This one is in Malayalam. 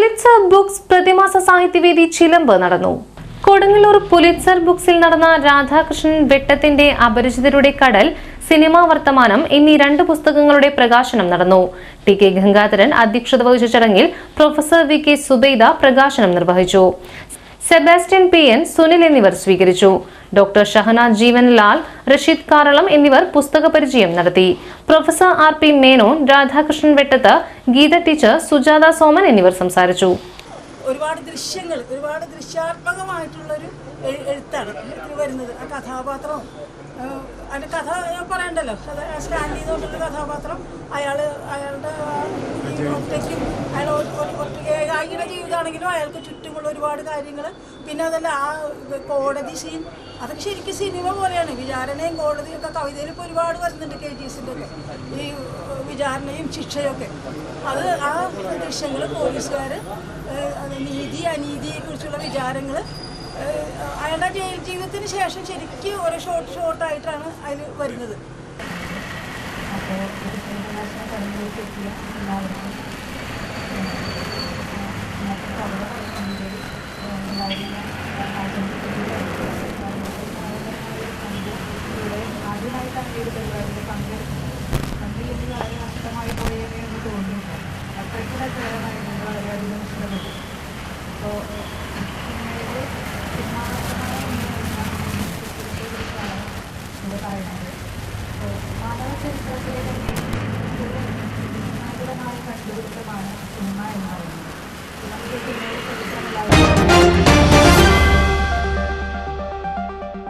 ബുക്സ് പ്രതിമാസ സാഹിത്യവേദി ചിലമ്പ് നടന്നു. കൊടുങ്ങല്ലൂർ പുലിറ്റ്സർ ബുക്സിൽ നടന്ന രാധാകൃഷ്ണൻ വെട്ടത്തിന്റെ അപരിചിതരുടെ കടൽ സിനിമാ വർത്തമാനം എന്നീ രണ്ട് പുസ്തകങ്ങളുടെ പ്രകാശനം നടന്നു. ടി കെ ഗംഗാധരൻ അധ്യക്ഷത വഹിച്ച ചടങ്ങിൽ പ്രൊഫസർ വി കെ സുബൈദ പ്രകാശനം നിർവഹിച്ചു. സെബാസ്റ്റ്യൻ പി എൻ സുനിൽ എന്നിവർ സ്വീകരിച്ചു. ഡോക്ടർ ഷഹന ജീവൻലാൽ റഷീദ് കാരളം എന്നിവർ പുസ്തക പരിചയം നടത്തി. Professor R P Menon Radhakrishnan Vettath Geetha teacher Sujatha Soman എന്നിവർ സംസാരിച്ചു. ഒരുപാട് ദൃശ്യങ്ങൾ ഒരുപാട് ദൃശ്യാത്മകമായിട്ടുള്ളൊരു എഴുത്താണ് വരുന്നത്. ആ കഥാപാത്രം ആ, അതിന്റെ കഥ പറയണ്ടല്ലോ. അത് സ്റ്റാൻഡ് കഥാപാത്രം അയാൾ അയാളുടെ ഒറ്റയ്ക്കും അയാൾ ഒരു- ഏകാംഗിയുടെ ജീവിതമാണെങ്കിലും അയാൾക്ക് ചുറ്റുമുള്ള ഒരുപാട് കാര്യങ്ങൾ പിന്നെ അതല്ല ആ കോടതി സീൻ. അതൊക്കെ ശരിക്കും സിനിമ പോലെയാണ്. വിചാരണയും കോടതിയും ഒക്കെ കവിതയിൽ ഇപ്പോൾ ഒരുപാട് വരുന്നുണ്ട് കെ ടി എസിന്റെ ഒക്കെ. ഈ വിചാരണയും ശിക്ഷയൊക്കെ അത് ആ ദൃശ്യങ്ങൾ പോലീസുകാർ നീതി അനീതിയെക്കുറിച്ചുള്ള വിചാരങ്ങൾ അയാളുടെ ജയിൽ ജീവിതത്തിന് ശേഷം ശരിക്കും ഓരോ ഷോർട്ട് ഷോർട്ടായിട്ടാണ് അതിൽ വരുന്നത്. ആദ്യമായിട്ടാണ് ഈ ഒരു പരിപാടിയിൽ പങ്കെടുക്കുന്നത് പങ്കെടുക്കുന്നത് വളരെ നഷ്ടമായി പോയെന്ന് എന്ന് തോന്നുന്നു അത്രയ്ക്കുള്ള ചേരാനായി ഞങ്ങൾ വളരെയധികം ഇഷ്ടപ്പെട്ടു അപ്പോൾ സിനിമയിൽ സിനിമാപരമായ കുറിച്ചാണ് ഇത് പറയുന്നത് മാനവ ചരിത്രത്തിലെ Thank you.